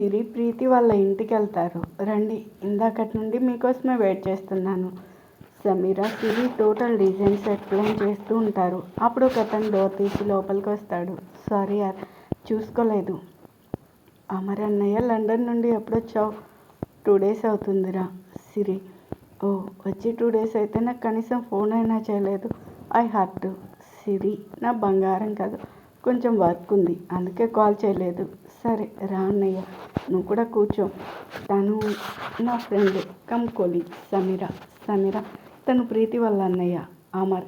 సిరి ప్రీతి వాళ్ళ ఇంటికి వెళ్తారు. రండి ఇందాకటి నుండి మీకోసమే వెయిట్ చేస్తున్నాను. Sameera Siri total designs explain చేస్తూ ఉంటారు. అప్పుడు ఒక అతను డోర్ తీసి లోపలికి వస్తాడు. సారీ యార్ చూసుకోలేదు. అమర్ అన్నయ్య లండన్ నుండి ఎప్పుడొచ్చావు టూ డేస్ అవుతుందిరా. సిరి ఓ వచ్చి టూ డేస్ అయితే నాకు కనీసం ఫోన్ అయినా చేయలేదు. I heart. సిరి నా బంగారం కాదు కొంచెం వర్క్ ఉంది. అందుకే కాల్ చేయలేదు. సరే రా అన్నయ్య. నువ్వు కూడా కూర్చో. తను నా ఫ్రెండ్. కమ్ కొలి. సమీర. సమీర. తను ప్రీతి వాళ్ళ అన్నయ్య. అమర్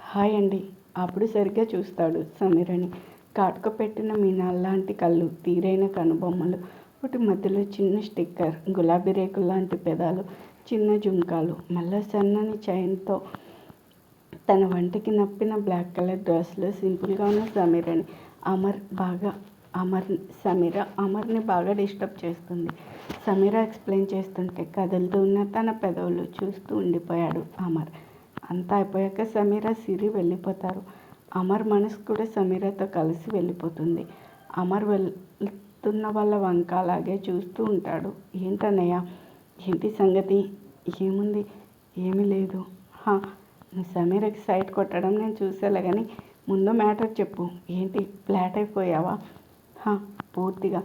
హాయ్ అండి. అప్పుడు సరిగ్గా చూస్తాడు సమీరని. కాటుక పెట్టిన మీ నల్లాంటి కళ్ళు తీరైన కనుబొమ్మలు ఒకటి మధ్యలో చిన్న స్టిక్కర్ గులాబీ రేకుల లాంటి పెదాలు చిన్న జుంకాలు మళ్ళీ సన్నని చైన్తో తన వంటికి నప్పిన బ్లాక్ కలర్ డ్రెస్లో సింపుల్గా ఉన్న సమీరని. అమర్ బాగా అమర్ సమీర అమర్ని బాగా డిస్టర్బ్ చేస్తుంది. సమీర ఎక్స్ప్లెయిన్ చేస్తుంటే కదులుతూ ఉన్న తన పెదవులు చూస్తూ ఉండిపోయాడు అమర్. అంతా అయిపోయాక సమీర సిరి వెళ్ళిపోతారు. అమర్ మనసు కూడా సమీరతో కలిసి వెళ్ళిపోతుంది. అమర్ వెళ్తున్న వాళ్ళ వంక అలాగే చూస్తూ ఉంటాడు. ఏంటన్నయ్య? ఏంటి సంగతి? ఏముంది? ఏమీ లేదు. హా సమీరకి సైట్ కొట్టడం నేను చూసేలా కానీ ముందు మ్యాటర్ చెప్పు. ఏంటి? ఫ్లాట్ అయిపోయావా? పూర్తిగా.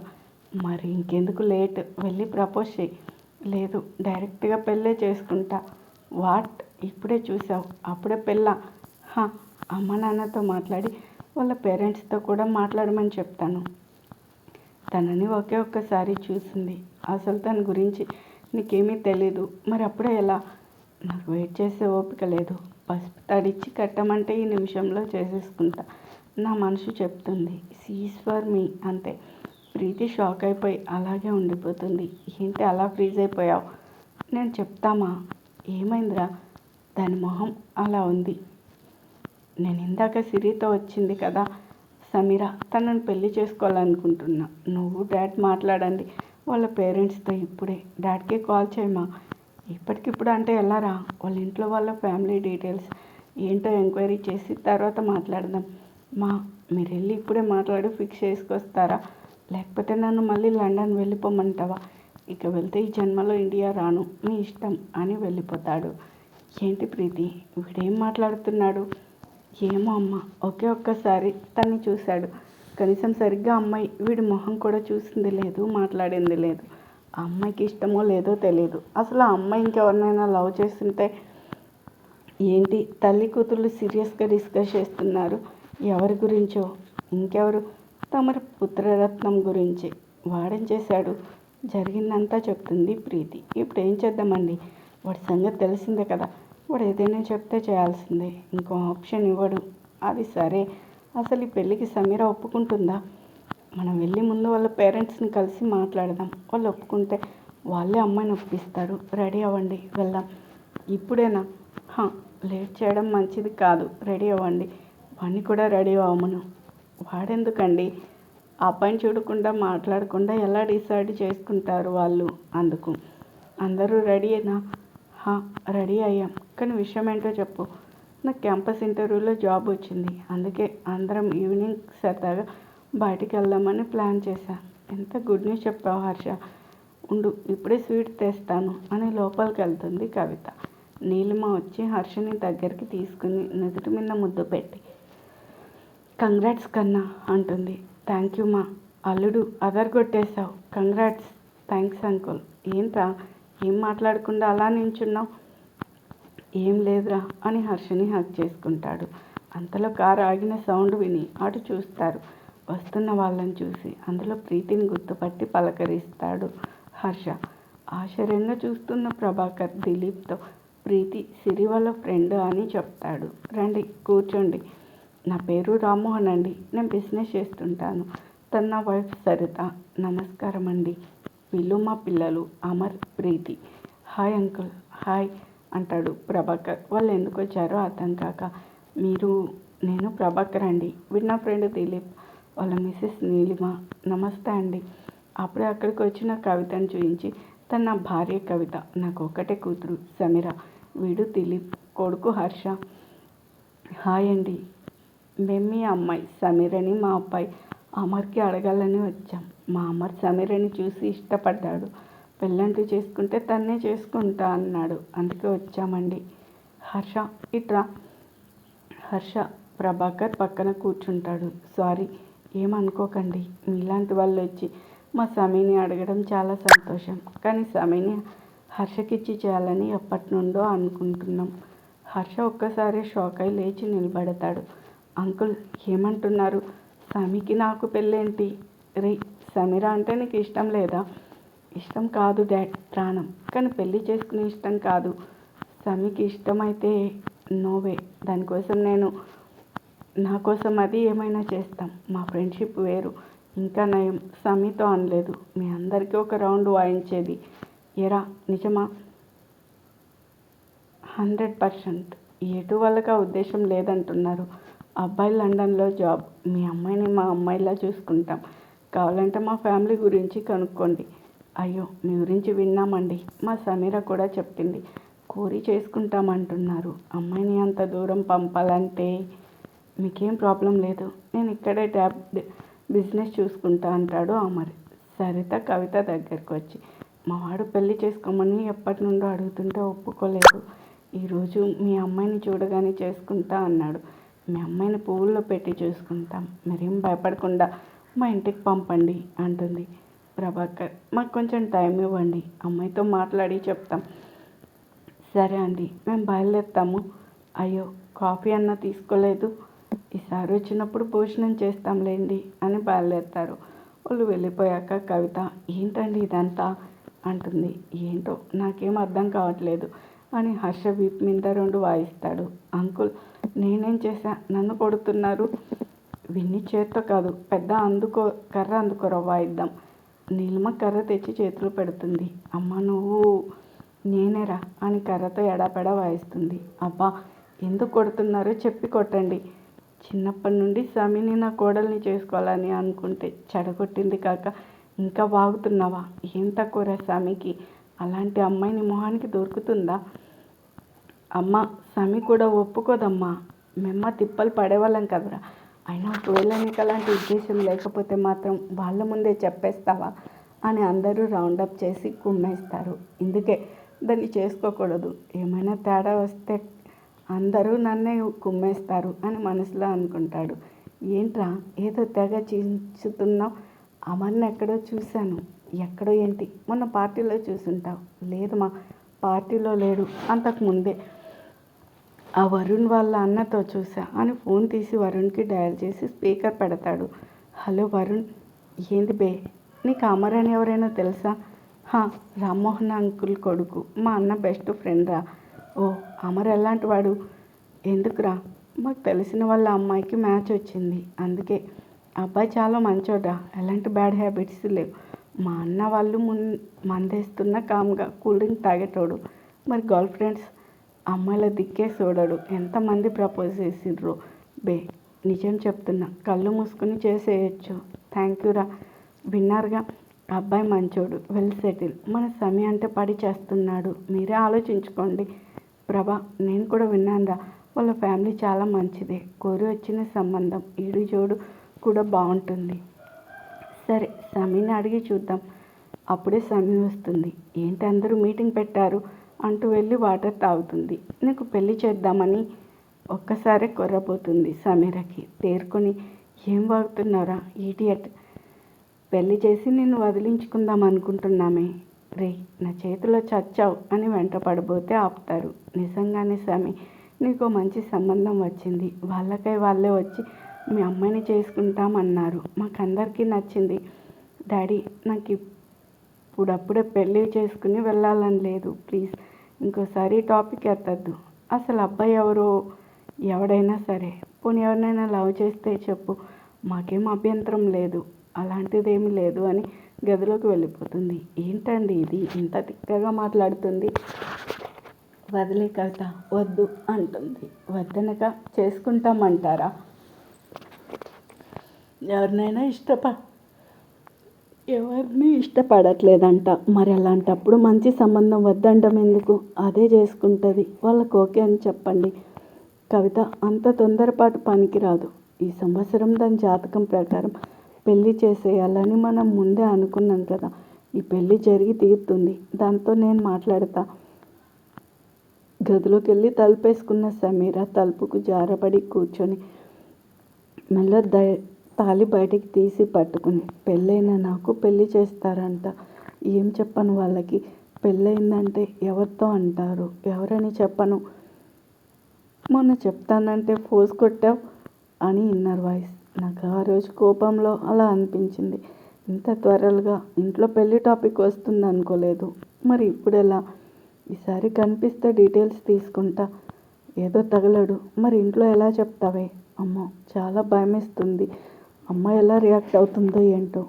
మరి ఇంకెందుకు లేట్? వెళ్ళి ప్రపోజ్ చేయి. లేదు డైరెక్ట్గా పెళ్ళే చేసుకుంటా. వాట్? ఇప్పుడే చూసావు. అప్పుడే పెళ్ళ? హా అమ్మ నాన్నతో మాట్లాడి వాళ్ళ పేరెంట్స్తో కూడా మాట్లాడమని చెప్తాను. తనని ఒకే ఒక్కసారి చూసింది. అసలు తన గురించి నీకేమీ తెలీదు. మరి అప్పుడే ఎలా? నాకు వెయిట్ చేసే ఓపిక లేదు. పసుపు తడిచి కట్టమంటే ఈ నిమిషంలో చేసేసుకుంటా. నా మనసు చెప్తుంది. సీజ్ ఫర్ మీ అంతే. ప్రీతి షాక్ అయిపోయి అలాగే ఉండిపోతుంది. ఏంటి అలా ఫ్రీజ్ అయిపోయావు? నేను చెప్తామా? ఏమైందిరా? దాని మొహం అలా ఉంది. నేను ఇందాక సిరితో వచ్చింది కదా సమీర తనను పెళ్ళి చేసుకోవాలనుకుంటున్నా. నువ్వు డాడ్ మాట్లాడండి. వాళ్ళ పేరెంట్స్తో ఇప్పుడే. డాడ్కి కాల్ చేయమా? ఇప్పటికిప్పుడు అంటే ఎలా రా వాళ్ళ ఇంట్లో వాళ్ళ ఫ్యామిలీ డీటెయిల్స్. ఏంటో ఎంక్వైరీ చేసి తర్వాత మాట్లాడదాం. మా మీరు వెళ్ళి ఇప్పుడే మాట్లాడి ఫిక్స్ చేసుకొస్తారా? లేకపోతే నన్ను మళ్ళీ లండన్ వెళ్ళిపోమంటావా? ఇక వెళ్తే ఈ జన్మలో ఇండియా రాను మీ ఇష్టం అని వెళ్ళిపోతాడు. ఏంటి ప్రీతి? వీడేం మాట్లాడుతున్నాడు? ఏమో అమ్మ ఒకే ఒక్కసారి తన్ని చూశాడు. కనీసం సరిగ్గా అమ్మాయి వీడి మొహం కూడా చూసింది లేదు మాట్లాడింది లేదు. ఆ అమ్మాయికి ఇష్టమో లేదో తెలియదు అసలు ఆ అమ్మాయి ఇంకెవరినైనా లవ్ చేస్తుంటే ఏంటి? తల్లి కూతుళ్ళు సీరియస్గా డిస్కస్ చేస్తున్నారు. ఎవరి గురించో? ఇంకెవరు? తమరి పుత్రరత్నం గురించి వాడేం చేశాడు? జరిగిందంతా చెప్తుంది ప్రీతి. ఇప్పుడు ఏం చేద్దామండి? వాడి సంగతి తెలిసిందే కదా. వాడు ఏదైనా చెప్తే చేయాల్సిందే. ఇంకో ఆప్షన్ ఇవ్వడు. అది సరే. అసలు ఈ పెళ్ళికి సమీర ఒప్పుకుంటుందా? మనం వెళ్ళి ముందు వాళ్ళ పేరెంట్స్ని కలిసి మాట్లాడదాం. వాళ్ళు ఒప్పుకుంటే వాళ్ళే అమ్మాయిని ఒప్పిస్తారు రెడీ అవ్వండి. వెళ్దాం. ఇప్పుడేనా? లేట్ చేయడం మంచిది కాదు. రెడీ అవ్వండి. వాడిని కూడా రెడీ అవ్వమను. వాడెందుకండి? ఆ పని చూడకుండా మాట్లాడకుండా ఎలా డిసైడ్ చేసుకుంటారు వాళ్ళు? అందుకు. అందరూ రెడీనా రెడీ అయ్యాం. కానీ విషయం ఏంటో చెప్పు. నాకు క్యాంపస్ ఇంటర్వ్యూలో జాబ్ వచ్చింది. అందుకే అందరం ఈవినింగ్ సరదాగా బయటికి వెళ్దామని ప్లాన్ చేశా. ఎంత గుడ్ న్యూస్ చెప్పావు హర్ష. ఉండు ఇప్పుడే స్వీట్ తెస్తాను అని లోపలికి వెళ్తుంది కవిత. నీలిమ వచ్చి హర్షని దగ్గరికి తీసుకుని నుదుటి మీద ముద్దు పెట్టి. కంగ్రాట్స్ కన్నా అంటుంది. థ్యాంక్ యూ మా అల్లుడు అదర్ కొట్టేశావు కంగ్రాట్స్. Thanks uncle. ఏంట్రా? ఏం మాట్లాడకుండా అలా నించున్నావు? ఏం లేదురా అని హర్షని హక్ చేసుకుంటాడు. అంతలో కారు ఆగిన సౌండ్ విని అటు చూస్తారు. వస్తున్న వాళ్ళని చూసి అందులో ప్రీతిని గుర్తుపట్టి పలకరిస్తాడు హర్ష. ఆశ్చర్యంగా చూస్తున్న ప్రభాకర్ దిలీప్తో ప్రీతి సిరి వాళ్ళ ఫ్రెండ్ అని చెప్తాడు. రండి కూర్చోండి. నా పేరు రామ్మోహన్ అండి. నేను బిజినెస్ చేస్తుంటాను. తన నా వైఫ్ సరిత. నమస్కారం అండి. వీళ్ళు మా పిల్లలు. Amar Preethi. Hi uncle. Hi అంటాడు ప్రభాకర్. వాళ్ళు ఎందుకు వచ్చారో అర్థం కాక. మీరు నేను ప్రభాకర్ అండి. వీడు నా ఫ్రెండ్ దిలీప్. వాళ్ళ మిస్సెస్ నీలిమ. నమస్తే అండి. అప్పుడే అక్కడికి వచ్చిన కవితను చూపించి తన నా భార్య కవిత నాకు ఒకటే కూతురు సమీర. వీడు దిలీప్. కొడుకు హర్ష. హాయ్ అండి. మేము మీ అమ్మాయి సమీరని మా అబ్బాయి అమర్కి అడగాలని వచ్చాం. మా అమర్ సమీరని చూసి ఇష్టపడ్డాడు. పెళ్ళంటూ చేసుకుంటే తన్నే చేసుకుంటా అన్నాడు. అందుకే వచ్చామండి. హర్ష ఇట్రా. హర్ష ప్రభాకర్ పక్కన కూర్చుంటాడు. సారీ ఏమనుకోకండి. మీలాంటి వాళ్ళు వచ్చి మా సమీని అడగడం చాలా సంతోషం. కానీ సమీని హర్షకిచ్చి చేయాలని ఎప్పటి నుండో అనుకుంటున్నాం. హర్ష ఒక్కసారి షాక్ అయి లేచి నిలబడతాడు. అంకుల్ ఏమంటున్నారు? సమీకి నాకు పెళ్ళేంటి? రే సమీరా అంటే నీకు ఇష్టం లేదా? ఇష్టం కాదు డాడ్ ప్రాణం. కానీ పెళ్ళి చేసుకునే ఇష్టం కాదు. సమీకి ఇష్టమైతే నోవే. దానికోసం నేను నా కోసం అది ఏమైనా చేస్తాం. మా ఫ్రెండ్షిప్ వేరు. ఇంకా నయం. సమీతో అనలేదు. మీ అందరికీ ఒక రౌండ్ వాయించేది. ఎరా నిజమా? Hundred percent. ఎటు వాళ్ళకి ఆ ఉద్దేశం లేదంటున్నారు. అబ్బాయి లండన్లో జాబ్. మీ అమ్మాయిని మా అమ్మాయిలా చూసుకుంటాం. కావాలంటే మా ఫ్యామిలీ గురించి కనుక్కోండి. అయ్యో మీ గురించి విన్నామండి. మా సమీర కూడా చెప్పింది. కోరి చేసుకుంటామంటున్నారు. అమ్మాయిని అంత దూరం పంపాలంటే మీకేం ప్రాబ్లం లేదు. నేను ఇక్కడే ట్యాబ్ బిజినెస్ చూసుకుంటా అంటాడు అమర్. సరిత కవిత దగ్గరికి వచ్చి మా వాడు పెళ్ళి చేసుకోమని ఎప్పటి నుండో అడుగుతుంటే ఒప్పుకోలేదు. ఈరోజు మీ అమ్మాయిని చూడగానే చేసుకుంటా అన్నాడు. మీ అమ్మాయిని పువ్వుల్లో పెట్టి చూసుకుంటాం. మరేం భయపడకుండా మా ఇంటికి పంపండి అంటుంది ప్రభాకర్. మాకు కొంచెం టైం ఇవ్వండి అమ్మాయితో మాట్లాడి చెప్తాం. సరే అండి మేము బయలుదేరుతాము. అయ్యో కాఫీ అన్న తీసుకోలేదు. ఈసారి వచ్చినప్పుడు భోజనం చేస్తాంలేండి అని బయలుదేరుతారు. వాళ్ళు వెళ్ళిపోయాక కవిత ఏంటండి ఇదంతా? అంటుంది. ఏంటో నాకేం అర్థం కావట్లేదు. అని హర్ష వీప్ మీద రెండు వాయిస్తాడు. అంకుల్ నేనేం చేశా? నన్ను కొడుతున్నారు. విన్ని చేత్తో కాదు పెద్ద అందుకో కర్ర అందుకోరా వాయిద్దాం. నీలిమ కర్ర తెచ్చి చేతులు పెడుతుంది. అమ్మ నువ్వు నేనేరా అని కర్రతో ఎడాపెడా వాయిస్తుంది. అబ్బా ఎందుకు కొడుతున్నారో చెప్పి కొట్టండి. చిన్నప్పటి నుండి సమిని నా కోడల్ని చేసుకోవాలని అనుకుంటే చెడగొట్టింది కాక ఇంకా వాగుతున్నావా? ఏం తక్కువరా స్వామికి అలాంటి అమ్మాయిని మొహానికి దొరుకుతుందా? అమ్మ సమి కూడా ఒప్పుకోదమ్మా. మేమ్మ తిప్పలు పడేవాళ్ళం కదరా. అయినా ఒకవేళ నీకు అలాంటి ఉద్దేశం లేకపోతే మాత్రం వాళ్ళ ముందే చెప్పేస్తావా? అని అందరూ రౌండప్ చేసి కుమ్మేస్తారు. ఇందుకే దాన్ని చేసుకోకూడదు. ఏమైనా తేడా వస్తే అందరూ నన్నే కుమ్మేస్తారు అని మనసులో అనుకుంటాడు. ఏంట్రా ఏదో తెగ చించుతున్నావు అమర్ని ఎక్కడో చూశాను. ఎక్కడో ఏంటి? మొన్న పార్టీలో చూసుంటావు. లేదు మా పార్టీలో లేడు. అంతకు ముందే ఆ వరుణ్ వాళ్ళ అన్నతో చూసా అని ఫోన్ తీసి వరుణ్కి డయల్ చేసి స్పీకర్ పెడతాడు. హలో వరుణ్ ఏంది బే? నీకు అమర్ ఎవరైనా తెలుసా? హా రామ్మోహన్ అంకుల్ కొడుకు మా అన్న బెస్ట్ ఫ్రెండ్ రా. ఓ అమర్ ఎలాంటి వాడు? ఎందుకురా? మాకు తెలిసిన వాళ్ళ అమ్మాయికి మ్యాచ్ వచ్చింది అందుకే. అబ్బాయి చాలా మంచోడ్రా ఎలాంటి బ్యాడ్ హ్యాబిట్స్ లేవు. మా అన్న వాళ్ళు మున్ మందేస్తున్న కామ్గా కూల్ డ్రింక్ తాగేటోడు. మరి గర్ల్ ఫ్రెండ్స్ అమ్మాయిల దిక్కే చూడడు. ఎంతమంది ప్రపోజ్ చేసిండ్రు. బే నిజం చెప్తున్నా. కళ్ళు మూసుకుని చేసేయచ్చు. థ్యాంక్ యూరా విన్నారుగా? అబ్బాయి మంచోడు. Well settle. మన సమయ అంటే పడి చేస్తున్నాడు. మీరే ఆలోచించుకోండి. ప్రభా నేను కూడా విన్నాను రా వాళ్ళ ఫ్యామిలీ చాలా మంచిదే. కోరి వచ్చిన సంబంధం. ఈడు జోడు కూడా బాగుంటుంది. సరే సమీని అడిగి చూద్దాం. అప్పుడే సమీ వస్తుంది. ఏంటి అందరూ మీటింగ్ పెట్టారు? అంటూ వెళ్ళి వాటర్ తాగుతుంది. నీకు పెళ్ళి చేద్దామని ఒక్కసారి కొర్రపోతుంది సమీరకి. తేరుకొని ఏం వాగుతున్నారా ఈడియట్ పెళ్ళి చేసి నిన్ను వదిలించుకుందాం అనుకుంటున్నామే. రే నా చేతిలో చచ్చావు అని వెంట పడబోతే ఆపుతారు. నిజంగానే స్వామి నీకు మంచి సంబంధం వచ్చింది. వాళ్ళకై వాళ్ళే వచ్చి మీ అమ్మాయిని చేసుకుంటామన్నారు. మాకందరికీ నచ్చింది. డాడీ నాకు ఇప్పుడప్పుడే పెళ్ళి చేసుకుని వెళ్ళాలని లేదు. ప్లీజ్ ఇంకోసారి టాపిక్ ఎత్తద్దు. అసలు అబ్బాయి ఎవరో ఎవడైనా సరే పోనీ ఎవరినైనా లవ్ చేస్తే చెప్పు మాకేం అభ్యంతరం లేదు అలాంటిదేమీ లేదు అని గదిలోకి వెళ్ళిపోతుంది. ఏంటండి ఇది? ఇంత తిక్కగా మాట్లాడుతుంది. వదిలే కవిత వద్దు అంటుంది. వద్దనక చేసుకుంటామంటారా? ఎవరినైనా ఇష్టప ఎవరిని ఇష్టపడట్లేదంట. మరి అలాంటప్పుడు మంచి సంబంధం వద్దండం ఎందుకు? అదే చేసుకుంటుంది. వాళ్ళకి ఓకే అని చెప్పండి. కవిత అంత తొందరపాటు పనికిరాదు. ఈ సంవత్సరం దాని జాతకం ప్రకారం పెళ్ళి చేసేయాలని మనం ముందే అనుకున్నాం కదా. ఈ పెళ్ళి జరిగి తీరుతుంది. దాంతో నేను మాట్లాడతా. గదిలోకి వెళ్ళి తలుపేసుకున్న సమీర తలుపుకు జారబడి కూర్చొని మెల్ల దయ తాళి బయటికి తీసి పట్టుకుని పెళ్ళైన నాకు పెళ్ళి చేస్తారంట. ఏం చెప్పను వాళ్ళకి? పెళ్ళయిందంటే ఎవరితో అంటారు? ఎవరని చెప్పను? మొన్న చెప్తానంటే ఫోర్స్ కొట్టావు? అని ఇన్నర్ వాయిస్. నాకు ఆ రోజు కోపంలో అలా అనిపించింది. ఇంత త్వరలుగా ఇంట్లో పెళ్ళి టాపిక్ వస్తుంది అనుకోలేదు మరి ఇప్పుడు ఎలా ఈసారి కనిపిస్తే డీటెయిల్స్ తీసుకుంటా. ఏదో తగలడు. మరి ఇంట్లో ఎలా చెప్తావే? అమ్మో చాలా భయమేస్తుంది. అమ్మాయి ఎలా రియాక్ట్ అవుతుందో ఏంటో.